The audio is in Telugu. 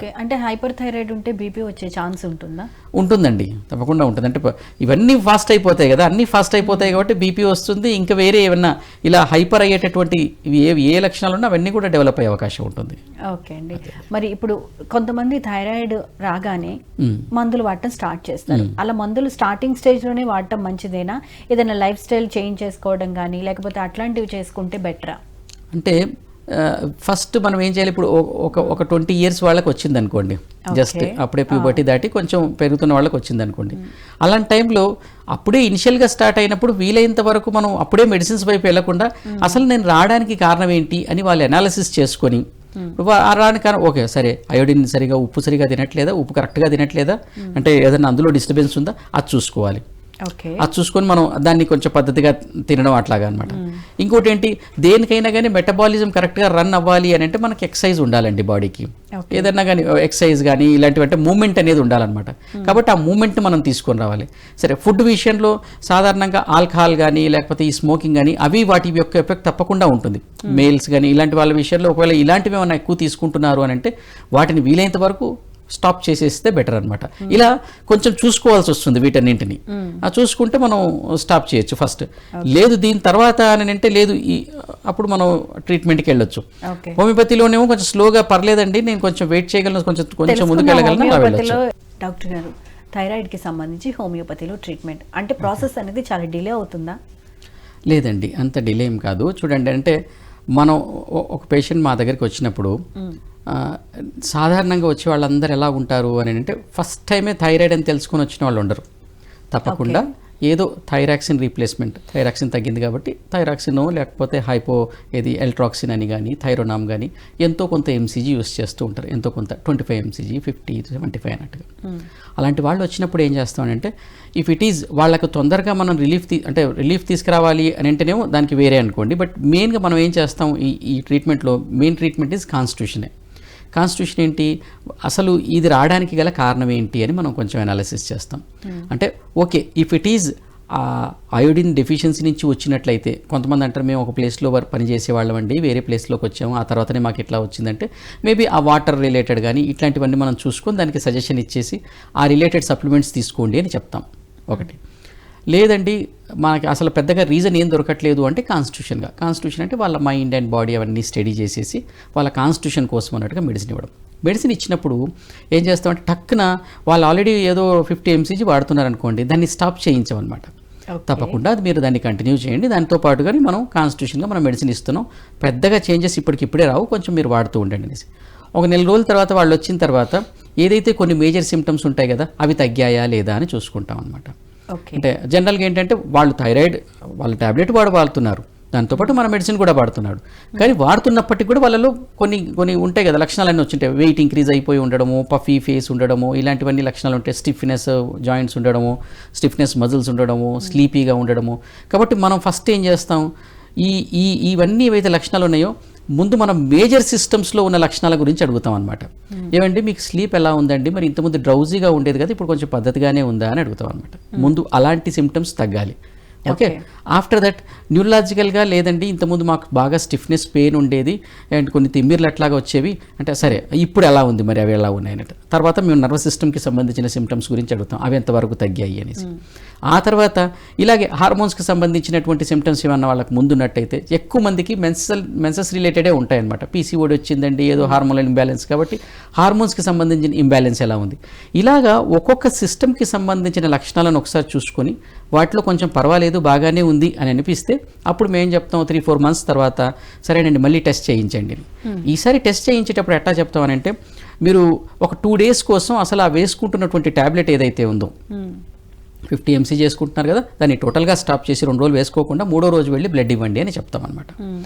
ఓకే. అంటే హైపర్ థైరాయిడ్ ఉంటే బీపీ వచ్చే ఛాన్స్ ఉంటుందా? ఉంటుందండి. తప్పకుండా ఉంటుంది. అంటే ఇవన్నీ ఫాస్ట్ అయిపోతాయి కదా. అన్నీ ఫాస్ట్ అయిపోతాయి కాబట్టి బీపీ వస్తుంది. ఇంకా వేరే ఏమన్నా ఇలా హైపర్ అయ్యేటటువంటి ఏ ఏ లక్షణాలు ఉన్నా అవన్నీ కూడా డెవలప్ అయ్యే అవకాశం ఉంటుంది. ఓకే అండి. మరి ఇప్పుడు కొంతమంది థైరాయిడ్ రాగానే. మందులు వాడటం స్టార్ట్ చేస్తారు. అలా మందులు స్టార్టింగ్ స్టేజ్లోనే వాడటం మంచిదేనా? ఏదైనా లైఫ్ స్టైల్ చేంజ్ చేసుకోవడం కానీ లేకపోతే అట్లాంటివి చేసుకుంటే బెటరా అంటే ఫస్ట్ మనం ఏం చేయాలి? ఇప్పుడు ఒక ఒక ట్వంటీ ఇయర్స్ వాళ్ళకి వచ్చింది అనుకోండి జస్ట్ అప్పుడే ప్యూబర్టీ దాటి కొంచెం పెరుగుతున్న వాళ్ళకి వచ్చింది అనుకోండి అలాంటి టైంలో అప్పుడే ఇనిషియల్గా స్టార్ట్ అయినప్పుడు వీలైనంత వరకు మనం అప్పుడే మెడిసిన్స్ వైపు వెళ్ళకుండా అసలు నేను రావడానికి కారణం ఏంటి అని వాళ్ళు అనాలిసిస్ చేసుకొని ఆ రాని కారణం ఓకే సరే అయోడిన్ సరిగా ఉప్పు సరిగా తినట్లేదా? ఉప్పు కరెక్ట్గా తినట్లేదా? అంటే ఏదైనా అందులో డిస్టర్బెన్స్ ఉందా? అది చూసుకోవాలి. అది చూసుకొని మనం దాన్ని కొంచెం పద్ధతిగా తినడం అట్లాగా అనమాట ఇంకోటి ఏంటి దేనికైనా కానీ మెటబాలిజం కరెక్ట్గా రన్ అవ్వాలి అని అంటే మనకి ఎక్సర్సైజ్ ఉండాలండి బాడీకి. ఏదన్నా కానీ ఎక్సర్సైజ్ కానీ ఇలాంటివి అంటే మూమెంట్ అనేది ఉండాలన్నమాట. కాబట్టి ఆ మూమెంట్ మనం తీసుకొని రావాలి. సరే ఫుడ్ విషయంలో సాధారణంగా ఆల్కహాల్ కానీ లేకపోతే ఈ స్మోకింగ్ కానీ అవి వాటి యొక్క ఎఫెక్ట్ తప్పకుండా ఉంటుంది. మేల్స్ కానీ ఇలాంటి వాళ్ళ విషయంలో ఒకవేళ ఇలాంటివి ఏమైనా ఎక్కువ తీసుకుంటున్నారు అని అంటే వాటిని వీలైనంత వరకు స్టాప్ చేసేస్తే బెటర్ అన్నమాట. ఇలా కొంచెం చూసుకోవాల్సి వస్తుంది వీటన్నింటిని. ఆ చూసుకుంటే మనం స్టాప్ చేయొచ్చు ఫస్ట్. లేదు దీని తర్వాత అని అంటే లేదు ఈ అప్పుడు మనం ట్రీట్మెంట్కి వెళ్ళొచ్చు. హోమియోపతిలోనేమో కొంచెం స్లోగా పర్లేదండి నేను కొంచెం వెయిట్ చేయగలను కొంచెం కొంచెం ముందుకు వెళ్ళగలను అలా వెళ్ళొచ్చు. డాక్టర్ గారు థైరాయిడ్కి సంబంధించి హోమియోపతిలో ట్రీట్మెంట్. అంటే ప్రాసెస్ అనేది చాలా డిలే అవుతుందా? లేదండి అంత డిలే ఏం కాదు. చూడండి అంటే మనం ఒక పేషెంట్ మా దగ్గరికి వచ్చినప్పుడు సాధారణంగా వచ్చే వాళ్ళందరూ ఎలా ఉంటారు అని అంటే ఫస్ట్ టైమే థైరాయిడ్ అని తెలుసుకొని వచ్చిన వాళ్ళు ఉండరు. తప్పకుండా ఏదో థైరాక్సిన్ రీప్లేస్మెంట్ థైరాక్సిన్ తగ్గింది కాబట్టి థైరాక్సిన్ లేకపోతే హైపో ఏది ఎల్ట్రాక్సిన్ అని కానీ థైరోనామ్ కానీ ఎంతో కొంత ఎంసీజీ యూస్ చేస్తూ ఉంటారు. ఎంతో కొంత twenty five MCG fifty seventy five అన్నట్టుగా. అలాంటి వాళ్ళు వచ్చినప్పుడు ఏం చేస్తామంటే ఇఫ్ ఇట్ ఈజ్ వాళ్ళకు తొందరగా మనం రిలీఫ్ తీ అంటే రిలీఫ్ తీసుకురావాలి అని అంటేనేమో దానికి వేరే అనుకోండి. బట్ మెయిన్గా మనం ఏం చేస్తాం ఈ ఈ ట్రీట్మెంట్లో మెయిన్ ట్రీట్మెంట్ ఈజ్ కాన్స్టిట్యూషనే కాన్స్టిట్యూషన్ ఏంటి? అసలు ఇది రావడానికి గల కారణం ఏంటి అని మనం కొంచెం అనాలిసిస్ చేస్తాం. అంటే okay if it is iodine deficiency నుంచి వచ్చినట్లయితే కొంతమంది అంటారు మేము ఒక ప్లేస్లో పనిచేసే వాళ్ళం అండి వేరే ప్లేస్లోకి వచ్చాము ఆ తర్వాతనే మాకు ఇట్లా వచ్చిందంటే మేబీ ఆ వాటర్ రిలేటెడ్ కానీ ఇట్లాంటివన్నీ మనం చూసుకొని దానికి సజెషన్ ఇచ్చేసి ఆ రిలేటెడ్ సప్లిమెంట్స్ తీసుకోండి అని చెప్తాం. ఒకటి. లేదండి మనకి అసలు పెద్దగా రీజన్ ఏం దొరకట్లేదు అంటే కాన్స్టిట్యూషన్గా కాన్స్టిట్యూషన్ అంటే వాళ్ళ మైండ్ అండ్ బాడీ అవన్నీ స్టడీ చేసేసి వాళ్ళ కాన్స్టిట్యూషన్ కోసం అన్నట్టుగా మెడిసిన్ ఇవ్వడం. మెడిసిన్ ఇచ్చినప్పుడు ఏం చేస్తామంటే టక్కున వాళ్ళు ఆల్రెడీ ఏదో ఫిఫ్టీ ఎంసీజీ వాడుతున్నారు అనుకోండి దాన్ని స్టాప్ చేయించామన్నమాట. తప్పకుండా అది మీరు దాన్ని కంటిన్యూ చేయండి. దాంతో పాటుగా మనం కాన్స్టిట్యూషన్గా మనం మెడిసిన్ ఇస్తున్నాం. పెద్దగా చేంజెస్ ఇప్పటికిప్పుడే రావు కొంచెం మీరు వాడుతూ ఉండండి అనేసి. ఒక నెల రోజుల తర్వాత వాళ్ళు వచ్చిన తర్వాత ఏదైతే కొన్ని మేజర్ సిమ్టమ్స్ ఉంటాయి కదా అవి తగ్గాయా లేదా అని చూసుకుంటాం అనమాట అంటే జనరల్గా ఏంటంటే వాళ్ళు థైరాయిడ్ వాళ్ళ టాబ్లెట్ వాడు వాడుతున్నారు దాంతోపాటు మన మెడిసిన్ కూడా వాడుతున్నాడు. కానీ వాడుతున్నప్పటికీ కూడా వాళ్ళలో కొన్ని కొన్ని ఉంటాయి కదా లక్షణాలన్నీ వచ్చింటాయి. వెయిట్ ఇంక్రీజ్ అయిపోయి ఉండడము పఫీ ఫేస్ ఉండడము ఇలాంటివన్నీ లక్షణాలు ఉంటాయి. స్టిఫ్నెస్ జాయింట్స్ ఉండడము స్టిఫ్నెస్ మజిల్స్ ఉండడము స్లీపీగా ఉండడము. కాబట్టి మనం ఫస్ట్ ఏం చేస్తాం? ఈ ఈ ఇవన్నీ ఏవైతే లక్షణాలు ఉన్నాయో ముందు మనం మేజర్ సిస్టమ్స్లో ఉన్న లక్షణాల గురించి అడుగుతాం అనమాట ఏమండి మీకు స్లీప్ ఎలా ఉందండి? మరి ఇంతకుముందు డ్రౌజీగా ఉండేది కదా ఇప్పుడు కొంచెం పద్ధతిగానే ఉందా అని అడుగుతాం అనమాట ముందు అలాంటి సిమ్టమ్స్ తగ్గాలి. ఓకే? ఆఫ్టర్ దట్ న్యూరలాజికల్గా లేదండి ఇంతకుముందు మాకు బాగా స్టిఫ్నెస్ పెయిన్ ఉండేది అండ్ కొన్ని తిమ్మిర్లు అట్లాగా వచ్చేవి. అంటే సరే ఇప్పుడు ఎలా ఉంది మరి అవి ఎలా ఉన్నాయి అన్నట్టు తర్వాత మేము నర్వస్ సిస్టమ్కి సంబంధించిన సిమ్టమ్స్ గురించి అడుగుతాం. అవి ఎంతవరకు తగ్గాయి అనేసి. ఆ తర్వాత ఇలాగే హార్మోన్స్కి సంబంధించినటువంటి సిమ్టమ్స్ ఏమన్నా వాళ్ళకి ముందున్నట్టయితే ఎక్కువ మందికి మెన్సల్ మెన్సెస్ రిలేటెడే ఉంటాయన్నమాట. పీసీఓడి వచ్చిందండి ఏదో హార్మోనల్ ఇంబ్యాలెన్స్ కాబట్టి హార్మోన్స్కి సంబంధించిన ఇంబ్యాలెన్స్ ఎలా ఉంది? ఇలాగా ఒక్కొక్క సిస్టమ్కి సంబంధించిన లక్షణాలను ఒకసారి చూసుకొని వాటిలో కొంచెం పర్వాలేదు బాగానే ఉంది అని అనిపిస్తే అప్పుడు మేము చెప్తాం? త్రీ ఫోర్ మంత్స్ తర్వాత సరేనండి మళ్ళీ టెస్ట్ చేయించండి. ఈసారి టెస్ట్ చేయించేటప్పుడు ఎట్లా చెప్తామనంటే మీరు ఒక టూ డేస్ కోసం అసలు ఆ వేసుకుంటున్నటువంటి ట్యాబ్లెట్ ఏదైతే ఉందో ఫిఫ్టీ ఎంసీ చేసుకుంటున్నారు కదా దాన్ని టోటల్గా స్టాప్ చేసి రెండు రోజులు వేసుకోకుండా మూడో రోజు వెళ్ళి బ్లడ్ ఇవ్వండి అని చెప్తామన్నమాట. Hmm.